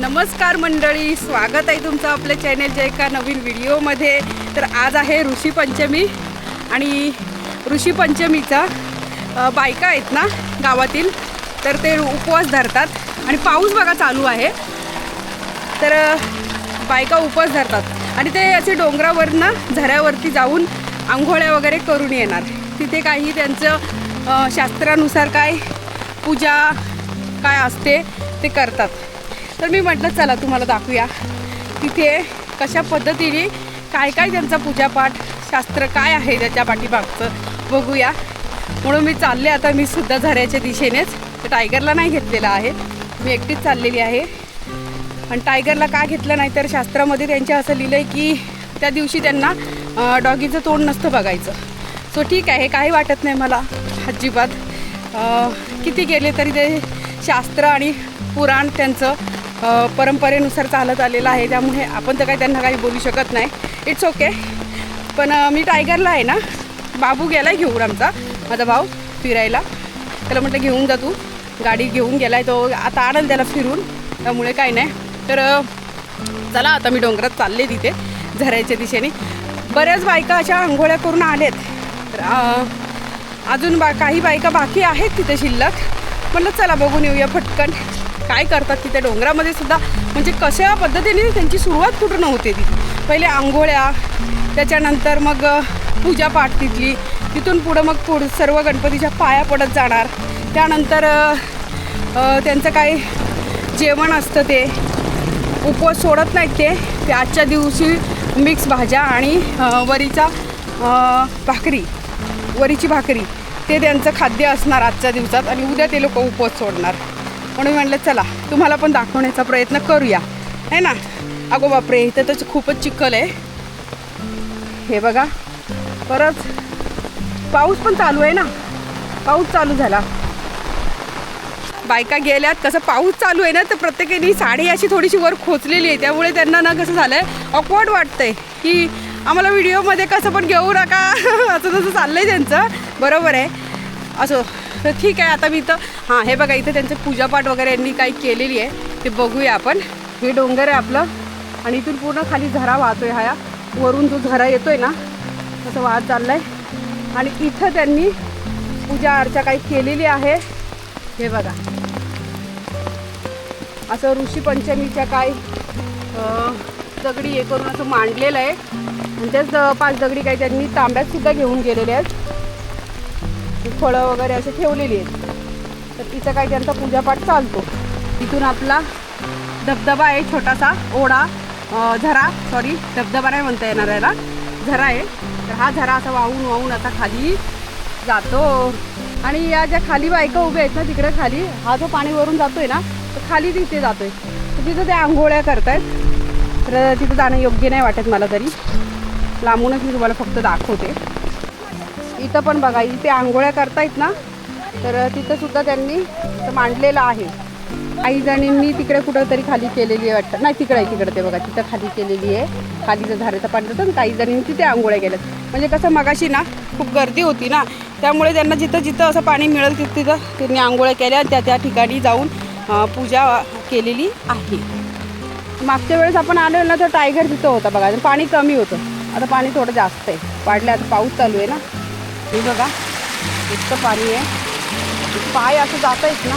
नमस्कार मंडळी स्वागत आहे तुमचं आपल्या चॅनेलच्या एका नवीन व्हिडिओमध्ये तर आज आहे ऋषी पंचमी आणि ऋषी पंचमीचा बायका आहेत ना गावातील तर ते उपवास धरतात. आणि पाऊस बघा चालू आहे. तर बायका उपवास धरतात. आणि ते असे डोंगरावरनं झऱ्यावरती जाऊन आंघोळ्या वगैरे करून येणार. तिथे काही त्यांचं शास्त्रानुसार काय पूजा काय असते ते करतात. तर मी म्हटलं चला तुम्हाला दाखवूया. तिथे कशा पद्धतीने काय काय त्यांचा पूजापाठ शास्त्र काय आहे त्याच्या पाठीमागचं बघूया. म्हणून मी चालले आता मी सुद्धा झऱ्याच्या दिशेनेच. तर टायगरला नाही घेतलेला आहे. मी एकटीच चाललेली आहे. आणि टायगरला का घेतलं नाही तर शास्त्रामध्ये त्यांच्या असं लिहिलं आहे की त्या दिवशी त्यांना डॉगीचं तोंड नसतं बघायचं. सो ठीक आहे काही वाटत नाही मला. अजिबात. किती गेले तरी ते शास्त्र आणि पुराण त्यांचं परंपरेनुसार चालत आलेलं आहे त्यामुळे आपण तर काही त्यांना काही बोलू शकत नाही. इट्स ओके पण मी टायगरला आहे ना बाबू गेला आहे घेऊन आमचा माझा भाऊ फिरायला. त्याला म्हटलं घेऊन जा तू गाडी घेऊन गेला आहे तो आता आणल त्याला फिरून त्यामुळे काय नाही. तर चला आता मी डोंगरात चालले तिथे झऱ्याच्या दिशेने. बऱ्याच बायका अशा आंघोळ्या करून आलेत. तर अजून बा काही बायका बाकी आहेत तिथे शिल्लक. म्हटलं चला बघून येऊया फटकन काय करतात तिथे डोंगरामध्ये सुद्धा म्हणजे कशा पद्धतीने त्यांची सुरुवात कुठून होते ती? पहिले आंघोळ्या त्याच्यानंतर मग पूजा पूजापाठ तिथली तिथून पुढं मग पुढं सर्व गणपतीच्या पाया पडत जाणार. त्यानंतर त्यांचं काय जेवण असतं ते. उपवास सोडत नाहीत ते. ते आजच्या दिवशी मिक्स भाज्या आणि वरीचा भाकरी वरीची भाकरी. ते त्यांचं खाद्य असणार आजच्या दिवसात आणि उद्या ते लोक उपवास सोडणार. म्हणून मी म्हणलं चला तुम्हाला पण दाखवण्याचा प्रयत्न करूया. है ना? अगो बापरे इथं तर खूपच चिखल आहे. हे बघा परत पाऊस पण चालू आहे ना? पाऊस चालू झाला. बायका गेल्यात कसं पाऊस चालू आहे ना तर प्रत्येकाने साडी अशी थोडीशी वर खोचलेली आहे. त्यामुळे त्यांना ना कसं झालं आहे ऑकवर्ड वाटतंय की आम्हाला व्हिडिओमध्ये कसं पण घेऊ नका. असं तसं चाललं आहे त्यांचं. बरोबर आहे. असो तर ठीक आहे आता मी इथं हां हे बघा इथं त्यांचं पूजापाठ वगैरे यांनी काही केलेली आहे. ते बघूया आपण. हे डोंगर आहे आपलं. आणि इथून पूर्ण खाली झरा वाहतोय हा वरून जो झरा येतोय ना तसं वाहत चाललाय. आणि इथं त्यांनी पूजा अर्चा काही केलेली आहे. हे बघा. असं ऋषी पंचमीच्या काय दगडी हे करून असं मांडलेलं आहे. आणि त्याच पाच दगडी काही त्यांनी तांब्यात सुद्धा घेऊन गेलेले आहेत. फळं वगैरे असे ठेवलेली आहेत. तर तिचं काही त्यांचा पूजापाठ चालतो. तिथून आपला धबधबा आहे छोटासा ओढा झरा सॉरी धबधबा नाही म्हणता येणार याला. झरा आहे. तर हा झरा असा वाहून वाहून आता खाली जातो. आणि या ज्या खाली बायका उभ्या आहेत ना तिकडे खाली हा जो पाणी वरून जातोय ना तर खाली तिथे जातोय. तर तिथं ते आंघोळ्या करतायत. तर तिथं जाणं योग्य नाही वाटत मला तरी. लांबूनच मी तुम्हाला फक्त दाखवते. इथं पण बघा इथे आंघोळ्या करतायत ना तर तिथं सुद्धा त्यांनी मांडलेलं आहे. काही जणींनी तिकडे कुठंतरी खाली केलेली आहे वाटतं. नाही तिकडे आहे तिकडे ते बघा तिथं खाली केलेली आहे. खाली जर झाडाचं पाणी जातं काही जणींनी तिथे आंघोळ्या केल्यात. म्हणजे कसं मगाशी ना खूप गर्दी होती ना त्यामुळे त्यांना जिथं जिथं असं पाणी मिळेल तिथं तिथं त्यांनी आंघोळ्या केल्या त्या त्या ठिकाणी जाऊन पूजा केलेली आहे. मागच्या वेळेस आपण आलो ना तर टायगर तिथं होता बघा पाणी कमी होतं. आता पाणी थोडं जास्त आहे. वाढलं आता पाऊस चालू आहे ना. हे बघा इतकं पाणी आहे. पाय असं जात आहेत ना.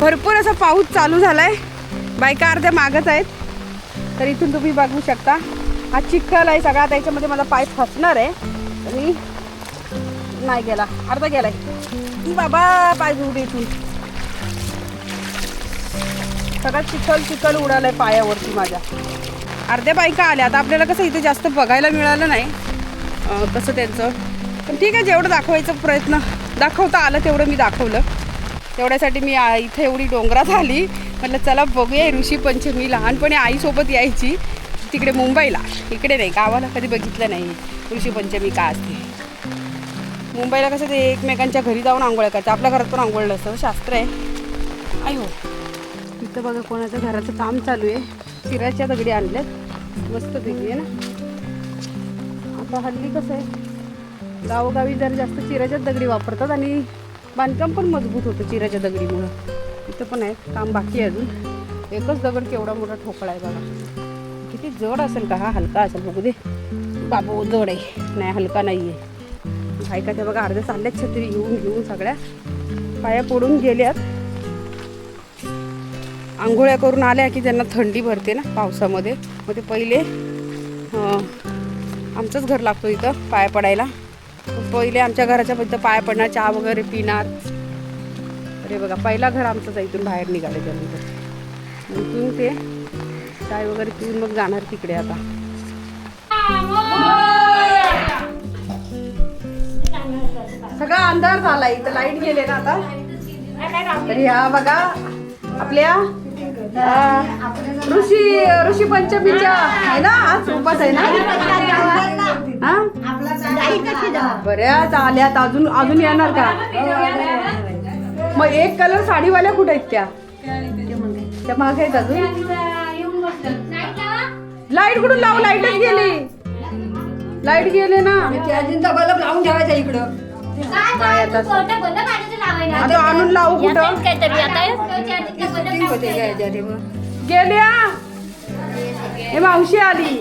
भरपूर असा पाऊस चालू झालाय. बायका अर्ध्या मागत आहेत. तर इथून तुम्ही बघू शकता. हा चिखल आहे सगळा त्याच्यामध्ये माझा पाय फसणार आहे. तर मी नाही गेला. अर्धा गेलाय. ती बाबा पाय उडे इथून. सगळा चिखल चिखल उडालाय पायावरती माझ्या. अर्ध्या बायका आल्या. आता आपल्याला कसं इथे जास्त बघायला मिळालं नाही. कसं त्यांचं? पण ठीक आहे जेवढं दाखवायचा प्रयत्न. दाखवता आलं तेवढं मी दाखवलं. तेवढ्यासाठी मी इथे एवढी डोंगरात आली. म्हटलं चला बघूया ऋषी पंचमी लहानपणी आईसोबत यायची. तिकडे मुंबईला. इकडे नाही गावाला कधी बघितलं नाही. ऋषी पंचमी का असते? मुंबईला कसं ते एकमेकांच्या घरी जाऊन आंघोळ करतात. आपल्या घरात पण आंघोळलं असतं शास्त्र आहे. आई हो इथं बघा कोणाच्या घराचं काम चालू आहे. चिराच्या दगडी आणल्यात. मस्त पैकी आहे ना? आता हल्ली कसं आहे गावोगावी जर जास्त चिराच्या दगडी वापरतात आणि बांधकाम पण मजबूत होतं चिराच्या दगडीमुळं. इथं पण आहे काम बाकी आहे अजून. एकच दगड केवढा मोठा ठोकळा आहे बघा. किती जड असेल का हा? हलका असेल बघू दे. बाबू जड आहे. नाही हलका नाही आहे बायका त्या बघा अर्ध्या चालल्यात छत्री घेऊन घेऊन सगळ्या पाया पडून गेल्यात. आंघोळ्या करून आल्या की त्यांना थंडी भरते ना पावसामध्ये. मग ते पहिले आमचंच घर लागतो इथं पाया पडायला. पहिले आमच्या घराच्या इथं पाया पडणार चहा वगैरे पिणार. अरे बघा पहिला घर आमचंच आहे इथून बाहेर निघाले त्यानंतर इथून ते चाय वगैरे पिऊन मग जाणार तिकडे आता. सगळा अंधार झाला इथं लाइट गेले ना आता. तर ह्या बघा आपल्या ऋषी ऋषी पंचमीच्या आहे ना? आज उपास आहे ना? बऱ्याच आल्यात. अजून अजून येणार का? मग एक कलर साडीवाल्या कुठे आहेत त्या? त्या मागे आहेत अजून? लाइट कुठून लावू? लाईटच गेली. लाइट गेले ना? बल्ब लावून ठेवायचा इकडं. काय आता आणून लावू कुठं? हे. गेल्या. हे मावशी आली.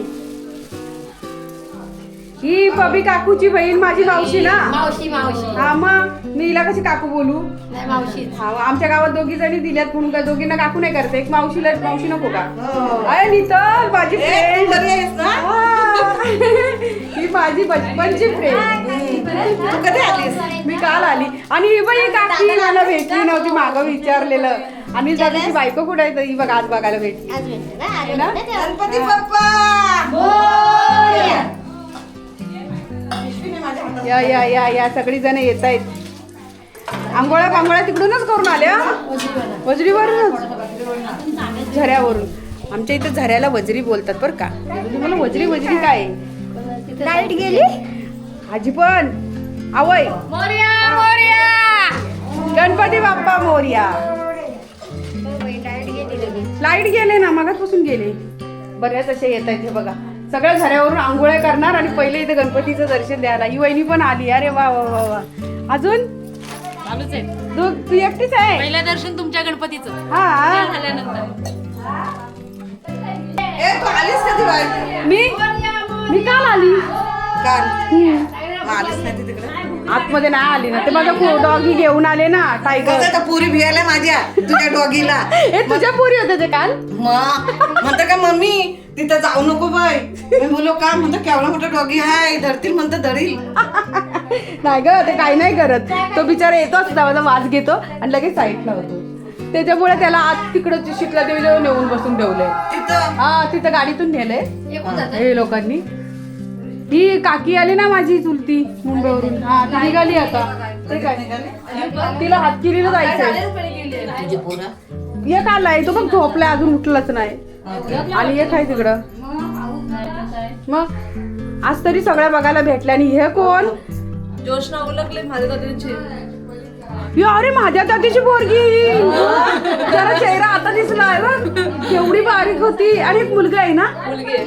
ही पबी काकूची बहीण माझी मावशी ना? मावशी मावशी. हा मग? मी हिला कशी काकू बोलू? नाही मावशी. हा आमच्या गावात दोघी जणी दिल्यात म्हणून काय दोघींना काकू नाही करते. एक मावशीला मावशी नको का? अरे नितल माझी फ्रेंड ही. माझी बचपनची फ्रेंड तू कधी आलीस? मी काल आली. आणि ही बाई काकी मला भेटली नव्हती मागं विचारलेलं. आणि दादाची बायको कुठे आहे तर ही बघ आज बघायला भेटली. है ना? गणपती बाप्पा! या. या या या सगळी जण येत आहेत. आंघोळ्या पांघोळ्या तिकडूनच करून आल्या? वजरीवरूनच झऱ्यावरून. आमच्या इथं झऱ्याला वजरी बोलतात बरं का. तुम्हाला वजरी वजरी काय? आहे? लाइट गेली? आजी पण. आवय. गणपती बाप्पा मोर्या. लाइट गेले ना मगाचपासून गेले. बऱ्याच अशा येत आहेत हे बघा. सगळ्या झऱ्यावरून आंघोळ्या करणार आणि पहिले इथे गणपतीचं दर्शन द्यायला. ही वहिनी पण आली. अरे वा वा वा वा. अजून? चालूच आहे. तू तू एकटीच आहे? पहिलं दर्शन तुमच्या गणपतीचं. हा. झाल्यानंतर. मी? मी काल आली. आतमध्ये नाही आली ना. ते माझा डॉगी घेऊन आले ना टायगर आता पुरी भियायला माझ्या तुझ्या डॉगीला हे तुझ्या पुरी होते ते काल? मग म्हणतं का मम्मी तिथं जाऊ नको बाय मी बोलो का? म्हणतो केवढा मोठा डॉगी हाय धरतील म्हणतं धरील. नाही ग ते काही नाही करत. तो बिचारा येतो असं माझा वाज घेतो आणि लगेच साईडला होतो. त्याच्यामुळे त्याला आत तिकडं शिकला देवी नेऊन बसून ठेवलंय. तिथं? हा तिथं गाडीतून नेलंय. हे लोकांनी. ही काकी आली ना माझी चुलती मुंबईवरून. हा ती निघाली आता. ते काय? तिला हातकिरीला जायचंय. पोरा? एक आलाय तो बघ झोपलाय अजून उठलाच नाही. आणि एक आहे तिकडं. मग आज तरी सगळ्या बघायला भेटल्या आणि हे कोण? जोशना ओळखले माझ्या दादांची या अरे माझ्या दादीची पोरगी. जरा चेहरा आता दिसलाय बघ. केवढी बारीक होती. आणि एक मुलगा आहे ना? मुलगी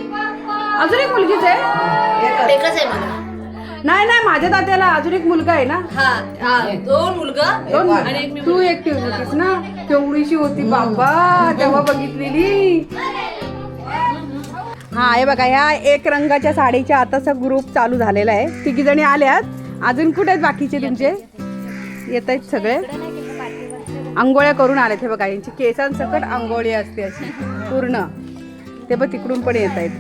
अजून एक मुलगीच आहे? एकच आहे मला नाही नाही माझ्या दात्याला अजून एक मुलगा आहे ना? हा हा दोन मुलगा. दोन आणि एक तू एकटी होतीस ना? केवढीशी होती बाबा तेव्हा बघितलेली. हा हे बघा ह्या एक रंगाच्या साडीच्या आताचा ग्रुप चालू झालेला आहे. तिघी जणी आल्यात. अजून कुठे आहेत बाकीचे तुमचे? येत आहेत सगळे. आंघोळ्या करून आलेत. हे बघा यांची केसांसकट आंघोळी असते अशी पूर्ण. ते बघ तिकडून पण येत आहेत.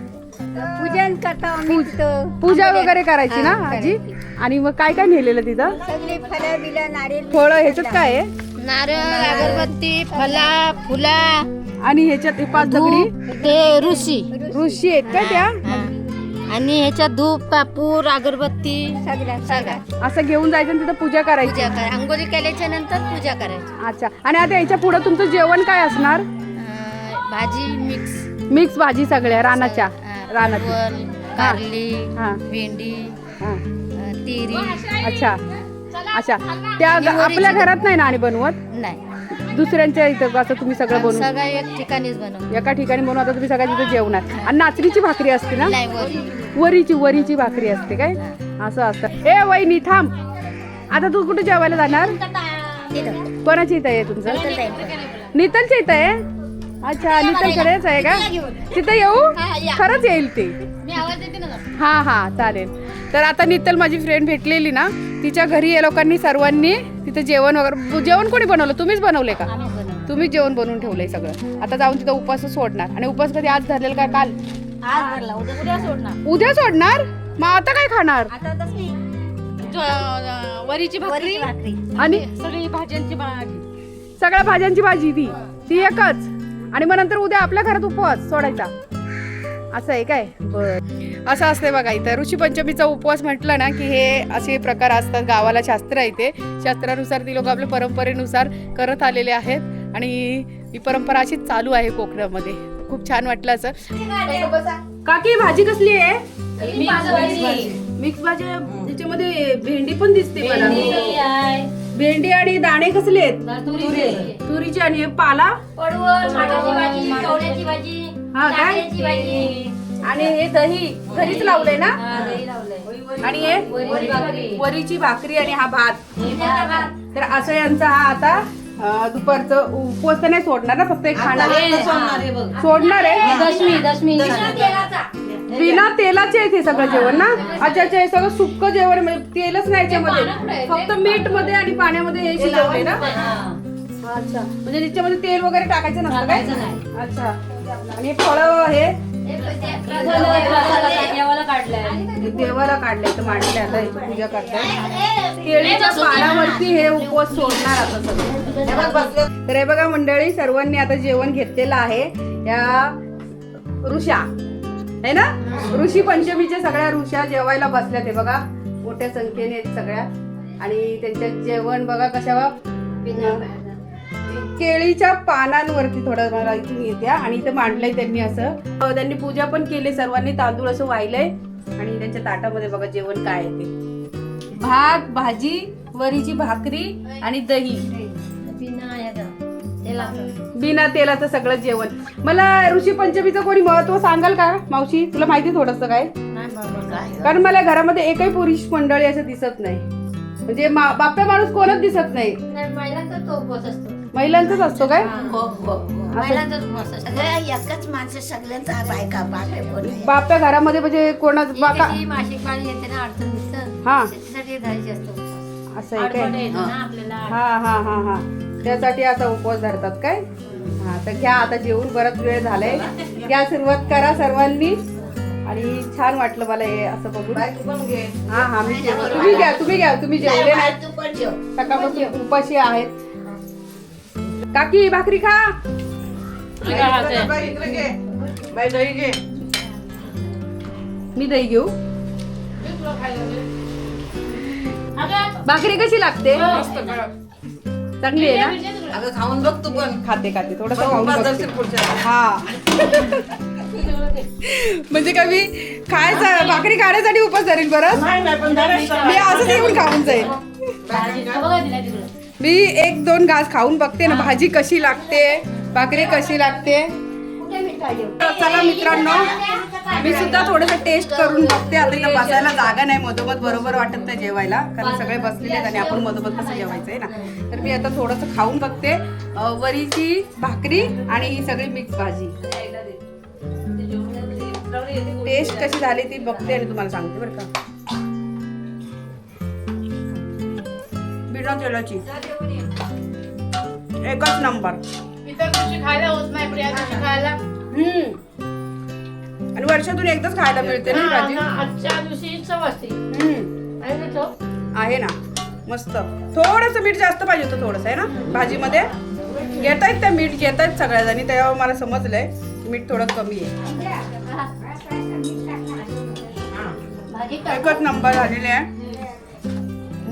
पूजन करता आम्ही तिथं. पूजा वगैरे करायची ना आजी? आणि मग काय काय नेलेलं तिथं? सगळे फळं बिलं नारळ फळं ह्याच्यात काय आहे? नारळ अगरबत्ती फला फुला. आणि ह्याच्यात हे पाच दगडी? ते ऋषी. ऋषी आहेत का त्या? आणि ह्याच्यात धूप कापूर अगरबत्ती. सगळ्या सगळा. असं घेऊन जायचं आणि तिथं पूजा करायची. पूजा कर आंघोळी केल्याच्यानंतर पूजा करायची. अच्छा. आणि आता याच्यापुढे तुमचं जेवण काय असणार? अं, भाजी मिक्स. मिक्स भाजी सगळ्या रानाच्या. परवल कारली हा. भेंडी हा. अं, तिरी. अच्छा. अच्छा. त्या आपल्या घरात नाही ना आणि बनवत? नाही. दुसऱ्यांच्या इथं असं तुम्ही सगळं बनवून सगळं एक ठिकाणीच बनव एका ठिकाणी बनवून आता तुम्ही सगळ्या तिथे जेवणार. आणि नाचणीची भाकरी असते ना? नाही वरी. वरीची वरीची भाकरी असते काय? असं असतं. ए वहिनी थांब. आता तू कुठे जेवायला जाणार? तिथं कोणाची इथं आहे तुमचं? नितलच्या इथं आहे? अच्छा नितलकडेच आहे का? तिथे येऊ? खरंच येईल ते. मी आवाज देते ना हा हा चालेल. तर आता नितल माझी फ्रेंड भेटलेली ना तिच्या घरी या लोकांनी सर्वांनी तिथे जेवण वगैरे जेवण कोणी बनवलं? तुम्हीच बनवले का? तुम्हीच जेवण बनवून ठेवलंय सगळं. आता जाऊन तिथं उपवास सोडणार. आणि उपवास कधी आज धरलेला का काल? उद्या सोडणार. उद्या सोडणार? मग आता काय खाणार? वरीची भाकरी. आणि? सगळी भाज्यांची भाजी. सगळ्या भाज्यांची भाजी ती. ती एकच. आणि मग नंतर उद्या आपल्या घरात उपवास सोडायचा. असं आहे काय? बर. असं असते बघा इथं ऋषी पंचमीचा उपवास म्हटलं ना की हे असे प्रकार असतात गावाला शास्त्र आहे ते. शास्त्रानुसार ती लोक आपल्या परंपरेनुसार करत आलेले आहेत आणि ही परंपरा अशीच चालू आहे कोकणामध्ये. खूप छान वाटलं असं. काकी भाजी कसली आहे? मिक्स भाजी. त्याच्यामध्ये भेंडी पण दिसते मला. भेंडी आणि दाणे कसले आहेत? तुरीची. आणि हे पाला? पडवळ माठाची भाजी चवण्याची भाजी हा काय? भाजी. आणि हे दही. घरीच लावलंय ना? आणि हे? वरीची भाकरी. आणि हा भात. तर असं यांचा हा आता अं, दुपारचं उपवास तर नाही सोडणार ना फक्त एक खाणार. सोडणार आहे बघ. सोडणार आहे? दशमी. दशमी तेलाचा. बिना तेलाचे आहे ते सगळं जेवण ना? अच्छा अच्छा हे सगळं सुक्क जेवण म्हणजे तेलच नाही याच्यामध्ये. फक्त मीठमध्ये आणि पाण्यामध्ये हे शिजवले ना? अच्छा. म्हणजे त्याच्यामध्ये तेल वगैरे टाकायचं नसतं काय? अच्छा. आणि फळ हे? देवाला काढलंय. तर मांडले आता याची पूजा करताय केळीच्या पानावरती हे उपवास सोडणार आता सगळं. तर हे बघा मंडळी सर्वांनी आता जेवण घेतलेलं आहे. या ऋषा. आहे ना? ऋषी पंचमीच्या सगळ्या ऋषा जेवायला बसल्यात हे बघा. मोठ्या संख्येने आहेत सगळ्या. आणि त्यांच्यात जेवण बघा कशा केळीच्या पानांवरती थोडं मला इथून येते हा. आणि इथं मांडलंय त्यांनी असं. त्यांनी पूजा पण केली. सर्वांनी तांदूळ असं वाहिलंय. आणि त्यांच्या ताटामध्ये बघा जेवण काय आहे ते. भात भाजी वरीची भाकरी आणि दही. बिना तेलाचं सगळं जेवण. मला ऋषी पंचमीचं कोणी महत्त्व सांगाल का मावशी? तुला माहिती थोडस काय? नाही बाबा काय कारण मला घरामध्ये एकही पुरुष मंडळी असं दिसत नाही. म्हणजे मा- बाप्या माणूस कोणच दिसत नाही. नाही महिलांचा तो उपवास असतो. महिलांचाच असतो काय? हो. हो हो. एकच माणसं सगळ्यांचा बायका बापे? बाप्या घरामध्ये म्हणजे कोणाच बाका कशी मासिक पाळी येते ना अडचण दिसतं. हा. धरायची असतो. असं आहे काय? येतो ना आपल्याला. हा हा हा हा. त्यासाठी आता उपवास धरतात काय? हा तर घ्या आता जेवून बराच वेळ झालाय. घ्या सुरुवात करा सर्वांनी. आणि छान वाटलं मला हे असं बघून. हा हा मी तुम्ही घ्या तुम्ही घ्या तुम्ही जेवले नाही. तू पण जेव. सकाळपासून उपाशी आहेत. काकी भाकरी खा. मी दही घेऊ? भाकरी कशी लागते? चांगली आहे ना? अगं खाऊन बघ तू पण. खाते खाते. थोडस खाऊन उपास बघते. धरशील पुढच्या वेळेला. हा. म्हणजे का मी खायचं भाकरी खाण्यासाठी उपास धरेल बरं नाही नाही पण धरायचं. मी असंच येऊन खाऊन जाईल बघा दिला तिकडं. मी एक दोन घास खाऊन बघते ना भाजी कशी लागते भाकरी कशी लागते. चला मित्रांनो. मी सुद्धा थोडस टेस्ट करून बघते. आता इथं बसायला जागा नाही. मधोमध बरोबर वाटत नाही जेवायला. कारण सगळे बसलेले आहेत आणि आपण मधोमध कसं जेवायचं आहे ना? तर मी आता थोडंसं खाऊन बघते. वरीची भाकरी आणि ही सगळी मिक्स भाजी. टेस्ट कशी झाली ती बघते आणि तुम्हाला सांगते बरं का. बिना तेलाची. एकच नंबर. इतर दिवशी खायला होत नाही पण या दिवशी खायला. हम्म. वर्षातून एकदाच खायला मिळते ना ही भाजी? आजच्या दिवशी चव असते. हम्म. आहे ना चव? आहे ना. मस्त. थोडस मीठ जास्त पाहिजे होतं थोडस आहे ना? भाजीमध्ये. घेतायत त्या मीठ घेतायत सगळ्या जणी तेव्हा मला समजलंय मीठ थोडं कमी आहे. भाजी एकच नंबर झालेले आहे.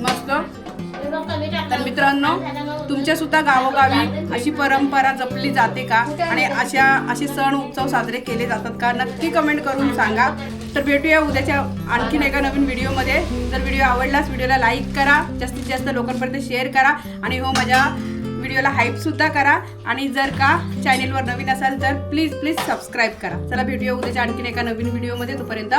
मस्त. तर मित्रांनो तुमच्या सुद्धा गावोगावी अशी परंपरा जपली जाते का? आणि अशा असे सण उत्सव साजरे केले जातात का? नक्की कमेंट करून सांगा. तर भेटूया उद्याच्या आणखीन एका नवीन व्हिडिओमध्ये. जर व्हिडिओ आवडलास व्हिडिओला लाईक करा. जास्तीत जास्त लोकांपर्यंत शेअर करा. आणि हो माझ्या व्हिडिओला हाईप सुद्धा करा. आणि जर का चॅनेलवर नवीन असाल तर प्लीज प्लीज सबस्क्राईब करा. चला भेटूया उद्याच्या आणखीन एका नवीन व्हिडिओमध्ये. तोपर्यंत